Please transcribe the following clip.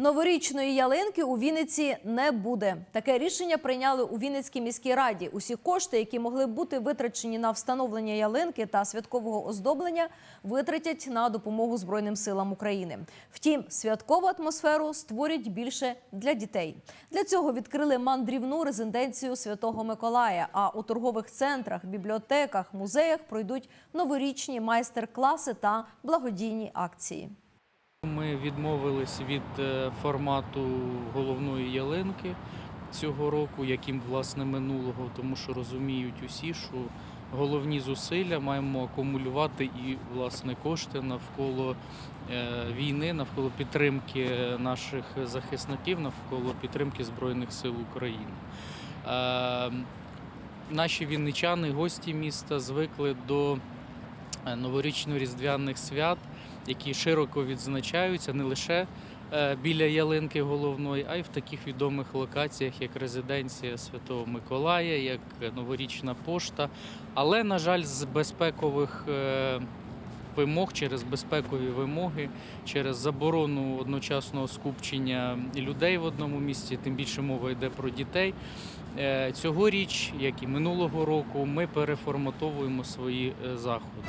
Новорічної ялинки у Вінниці не буде. Таке рішення прийняли у Вінницькій міській раді. Усі кошти, які могли бути витрачені на встановлення ялинки та святкового оздоблення, витратять на допомогу Збройним силам України. Втім, святкову атмосферу створять більше для дітей. Для цього відкрили мандрівну резиденцію Святого Миколая. А у торгових центрах, бібліотеках, музеях пройдуть новорічні майстер-класи та благодійні акції. Ми відмовились від е, формату головної ялинки цього року, яким власне минулого, тому що розуміють усі, що головні зусилля маємо акумулювати і власне кошти навколо е, війни, навколо підтримки наших захисників, навколо підтримки Збройних сил України. Е, Наші вінничани, гості міста, звикли до новорічно-різдвяних свят, які широко відзначаються не лише е, біля ялинки головної, а й в таких відомих локаціях, як резиденція Святого Миколая, як новорічна пошта. Але, на жаль, з безпекових е, вимог, через безпекові вимоги, через заборону одночасного скупчення людей в одному місці, тим більше мова йде про дітей. Е, Цьогоріч, як і минулого року, ми переформатовуємо свої е, заходи.